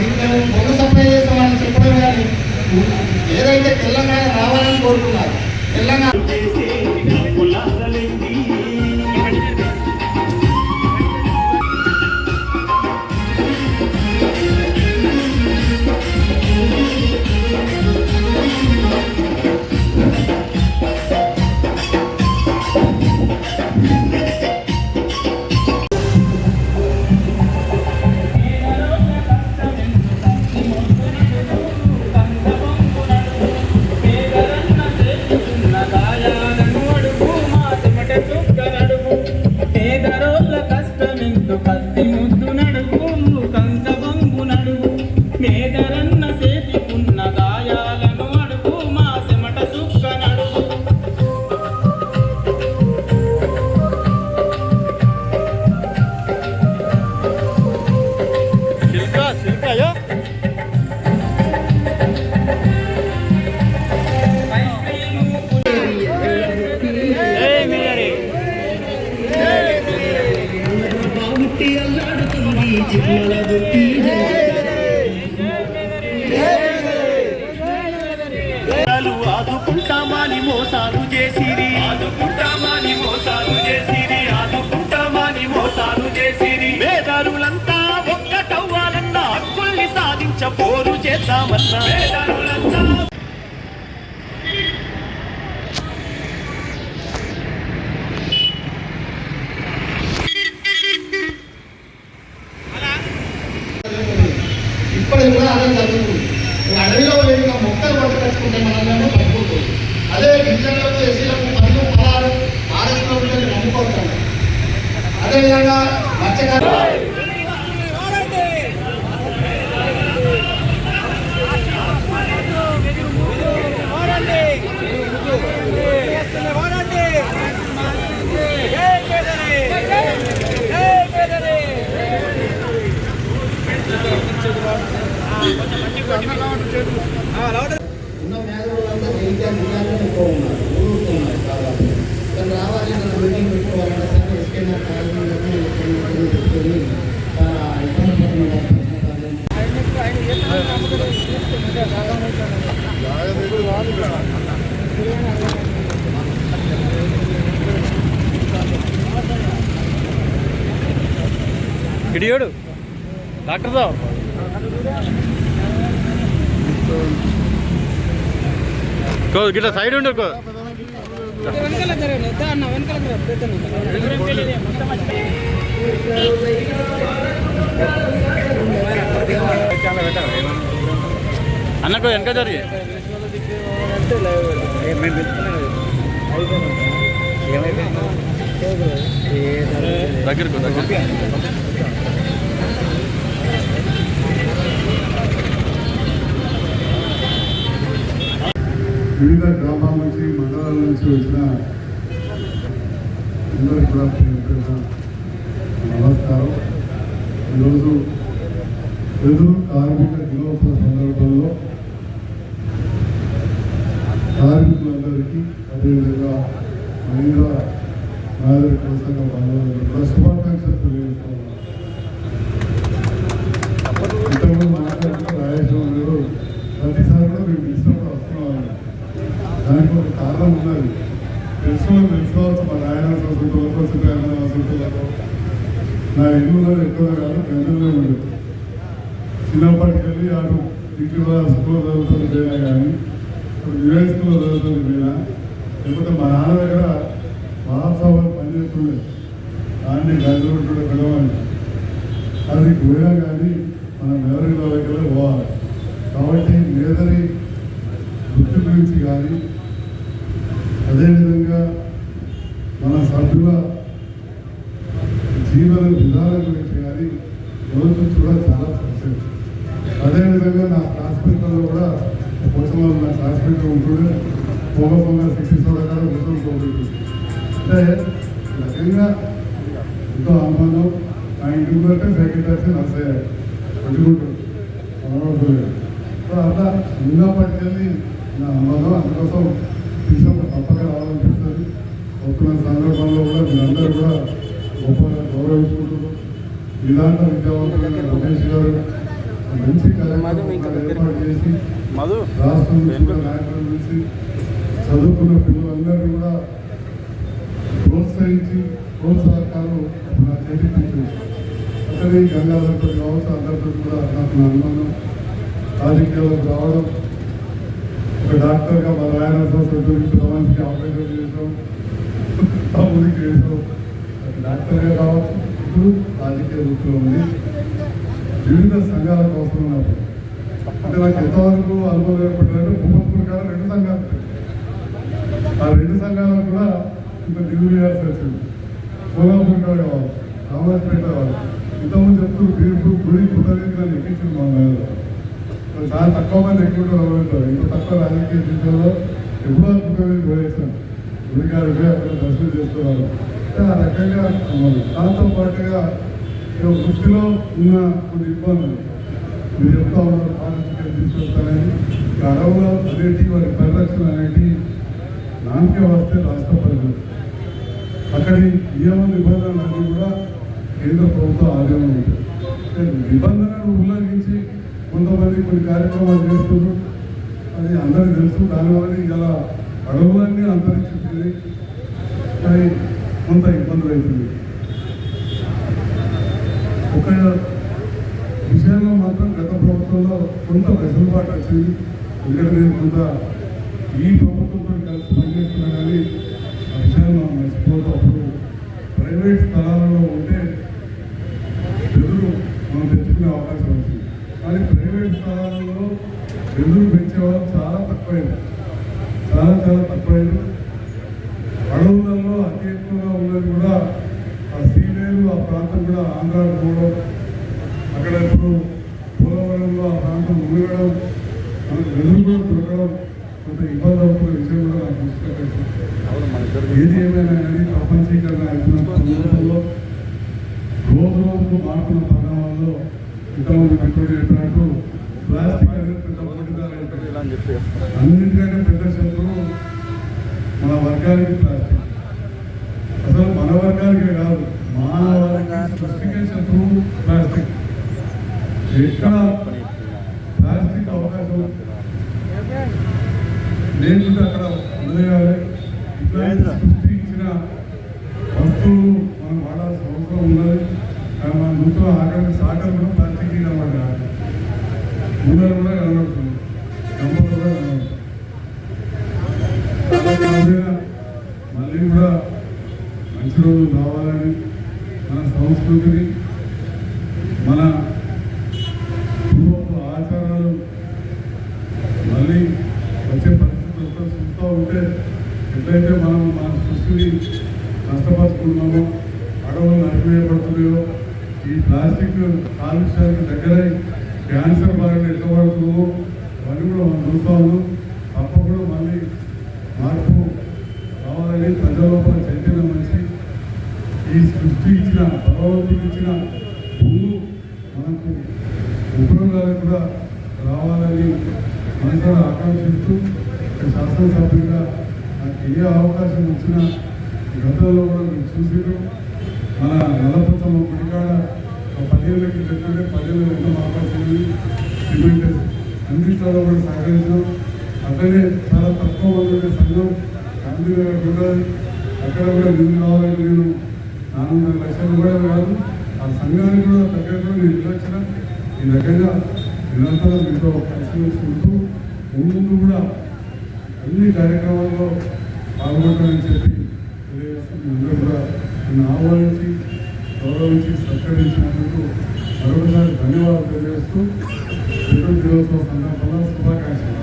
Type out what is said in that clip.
మీకు మేము బొమ్మ సప్లై చేస్తామని చెప్పడం కానీ ఏదైతే తెలంగాణ రావాలని కోరుకున్నారు తెలంగాణ ఆదుకుంటామని మోసాలు చేసిరి ఆదుకుంటామని మోసాలు చేసిరి ఆదుకుంటామని మోసాలు చేసిరి వేదారులంతా ఒక్కటవ్వాలన్న హక్కుల్ని సాధించ పోరు చేద్దామన్న వేదారులంతా ఇప్పటికి కూడా అదే జరుగుతుంది. అడవిలో వెళ్ళిన మొక్కలు పట్టుకొచ్చుకుంటే మనల్ని పడిపోతుంది. అదే గిరిజనులకు ఎస్సీలకు పనులు పదహారు ఆర్ఎస్ ప్రభుత్వాన్ని నమ్ముకోవచ్చు అదేవిధంగా మత్స్యకారు జైత్యాలు జిల్లాలో ఎక్కువ ఉన్నారు. ఊరుకున్నారు దాదాపు. కానీ రావాలి మన బిల్డింగ్ పెట్టుకోవాలంటే సరే చాలా ఇబ్బంది డాక్టర్ సాబ్ కో గిట్ల సైడ్ ఉండు కో. అన్నకు వెనక జరిగి దగ్గరకు దగ్గర వివిధ గ్రామాల నుంచి మండలాల నుంచి వచ్చిన అందరికీ కూడా నమస్కారం. ఈరోజు ఎదురు కార్మిక దినోత్సవ సందర్భంలో కార్మికులందరికీ అదేవిధంగా మహిళా నాగరిక సంఘ బాంధవులందరూ కూడా శుభాకాంక్షలు తెలియజేస్తాం ఇంతకుముందు మాట్లాడుతున్న రాజేశ్వరం గారు ప్రతిసారి కూడా మేము ఇష్టపడి వస్తున్నాం దానికి ఒక కారణం ఉన్నది తెలుసుకోవాలి తెలుసుకోవచ్చు మా రాయన సంస్కృతులకు సుఖాయన సంస్కృతులకు నా ఎన్నులో ఎక్కువ కాదు గంటల్లో ఉండదు చిన్నప్పటికెళ్ళి అటు ఇంటి స్కూల్ చదువుతుంది పోయినా కానీ ఇప్పుడు యుఎస్ స్కూల్లో చదువుతుంది పోయినా లేకపోతే మా నాన్న దగ్గర మహాసభలు పనిచేస్తుండే దాన్ని గంటలు పిలవాలి అది పోయినా కానీ మనం మెదరి దగ్గర పోవాలి. కాబట్టి మేదరి వృత్తి గురించి కానీ అదేవిధంగా మన సభ్యుల జీవన విధానం గురించి కానీ రోజు కూడా చాలా పరిచయం అదేవిధంగా నా క్లాస్మేట్లో కూడా కొంచెం నా క్లాస్మేట్ ఉంటుండే పొగ పొగ శిక్ష చూడగానే ఉత్తరం పోతుంది అంటే నిజంగా ఎంతో అనుబంధం ఆ ఇంటి కంటే సెక్రటరీ నర్సయ్య పట్టుకుంటాడు మనోహర్ సో అట్లా చిన్నప్పటికెళ్ళి నా అనుబంధం అందుకోసం తీసుకు తప్పక రావాలనిపిస్తుంది. వస్తున్న సందర్భంలో కూడా మీరందరూ కూడా గొప్పగా గౌరవించుకుంటున్నారు ఇలాంటి విద్యావంతులైన రమేష్ గారు మంచి కార్యక్రమాలు చేసి మధు రాష్ట్రం నుంచి కూడా చదువుకున్న పిల్లలందరినీ కూడా ప్రోత్సహించి ప్రోత్సాహకాలు నా చేతికి అక్కడే గంగాధర్తో కావచ్చు అందరితో కూడా నాకు నా అనుబంధం రాజకీయాలకు రావడం ఒక డాక్టర్గా మా రాయన సొసైటీ ప్రమాణానికి ఆపరేషన్ చేసాం అభివృద్ధి చేసాం డాక్టర్గా కావచ్చు ఇప్పుడు రాజకీయ వృత్తిలో ఉంది వివిధ సంఘాల కోసం నాకు అంటే నాకు ఎంతవరకు అనుభవం ఏర్పడిందంటే భూమత్పూర్ కాదు రెండు సంఘాలు ఆ రెండు సంఘాలను కూడా ఇంత నిధులు చేయాల్సి వచ్చింది కోలాపూర్ కాడ కావాలి రామరాజపేట కావాలి ఇంతకుముందు చెప్తూ బీర్పూర్ గుడి కృతజ్ఞతలు ఎక్కించింది మా మేలో చాలా తక్కువ మంది ఎక్కువ ఉంటారు ఇంత తక్కువ రాజకీయ జీవితంలో ఎప్పుడో కృతజ్ఞత పోయేసాను గుడి గారు అక్కడ దర్శనం చేస్తున్నారు అంటే ఆ రకంగా అవ్వాలి. దాంతో పాటుగా ఈ వృత్తిలో ఉన్న కొన్ని ఇబ్బందులు మీరు చెప్తా ఉన్నారు పారిశుద్ధ్యం తీసుకొస్తానని ఈ అడవులో అనేటి వారి పరిరక్షణ అనేటి నామకే వస్తే రాష్ట్ర పరిధి అక్కడి నియమ నిబంధనలు అన్నీ కూడా కేంద్ర ప్రభుత్వ ఆధీనంలో ఉంటాయి. నిబంధనలు ఉల్లంఘించి కొంతమంది కొన్ని కార్యక్రమాలు చేస్తున్నారు అది అందరికీ తెలుసు. దానివల్ల ఇలా అడవులన్నీ అంతరించిపోయి కానీ కొంత ఇబ్బందులు అవుతుంది ఒక విషయంలో మాత్రం గత ప్రభుత్వంలో కొంత వెసులుబాటు వచ్చింది ఎందుకంటే నేను కొంత ఈ ప్రభుత్వంతో కలిసి పనిచేస్తున్నా కానీ ఆ విషయాన్ని మనం మర్చిపోతూ అప్పుడు ప్రైవేట్ స్థలాలలో ఉంటే ఎదురు మనం తెచ్చుకునే అవకాశం వచ్చింది. కానీ ప్రైవేట్ స్థలాలలో ఎదురు పెంచేవాళ్ళు చాలా తక్కువైంది చాలా చాలా తక్కువైంది అడవులలో అతి ఎక్కువగా ఉన్నది కూడా ఆ సీలేరు ఆ ప్రాంతం కూడా ఆంధ్ర పోవడం అక్కడ ఇప్పుడు పోలవరంలో ఆ ప్రాంతం మునగడం మనకు వెలుగు కూడా దొరకడం కొంత ఇబ్బంది అవుతున్న విషయం కూడా నాకు దృష్టిలో. ఏది ఏమైనా కానీ ప్రపంచీకరణ అవుతున్న సందర్భంలో రోజు రోజుకు మారుతున్న పరిణామాల్లో ఇంతమంది పెట్టుబడి చెప్పినట్టు ప్లాస్టిక్ అనేది పెద్ద పోటీదారు అన్నింటికంటే పెద్ద శత్రువు మన వర్గానికి ప్లాస్టిక్ అసలు మన వర్గానికే కాదు మానవాళికి సృష్టికే శత్రువు ప్లాస్టిక్ ఎక్కడ ప్లాస్టిక్ అవకాశం లేకుంటే అక్కడ వదిలేయాలి. ఇట్లాంటి సృష్టి ఇచ్చిన వస్తువులు మనం వాడాల్సిన అవసరం ఉన్నది. మన నూతన ఆకలి సాగర్ కూడా ప్లాస్టిక్ కనబడాలి ముందర కూడా కనబడుతుంది గంపలు కూడా కనబడుతుంది మళ్ళీ కూడా మంచి రోజులు రావాలని మన సంస్కృతిని మన పూర్వపు ఆచారాలు మళ్ళీ వచ్చే పరిస్థితి వస్తే చూస్తూ ఉంటే ఎట్లయితే మనం మన సృష్టిని నష్టపరుచుకున్నామో అడవులు నడిపేయబడుతున్నాయో ఈ ప్లాస్టిక్ కాలుష్యానికి దగ్గరై క్యాన్సర్ బారిన ఎట్లా పడుతుందో అవన్నీ కూడా మనం చూస్తా ఉన్నాం. తప్పకుండా మళ్ళీ మార్పు రావాలని ప్రజల లోపల చైతన్యం మంచి ఈ సృష్టి ఇచ్చిన భగవంతుడు ఇచ్చిన భూము మనకు ఉపయోగాలు కూడా రావాలని మనసారా ఆకాంక్షిస్తూ ఒక శాసనసభ్యుడిగా నాకు ఏ అవకాశం వచ్చినా గతంలో కూడా మీరు చూసారు మన నల్లపచ్చమ్మ గుడికాడ ఒక పదిహేళ్ళకి చెప్తుంటే పదిహేళ్ళు ఎంత మాట్లాడుతుంది సిమెంట్ అన్నింటిలో కూడా సహకరించడం అట్లనే చాలా తక్కువ మంది సంఘం గాంధీ కూడా అక్కడ కూడా నిధులు కావాలని నేను నాలుగున్నర లక్షలు కూడా కాదు. ఆ సంఘానికి కూడా దగ్గర నేను నిర్లక్షణ ఈ దగ్గరగా నిరంతరం మీతో కలిసి వేసుకుంటూ ముందు కూడా అన్ని కార్యక్రమాల్లో పాల్గొంటానని చెప్పి అందరూ కూడా నన్ను ఆహ్వానించి గౌరవించి సత్కరించినందుకు మరొకసారి ధన్యవాదాలు తెలియజేస్తూ దినోత్సవ సందర్భంగా శుభాకాంక్షలు.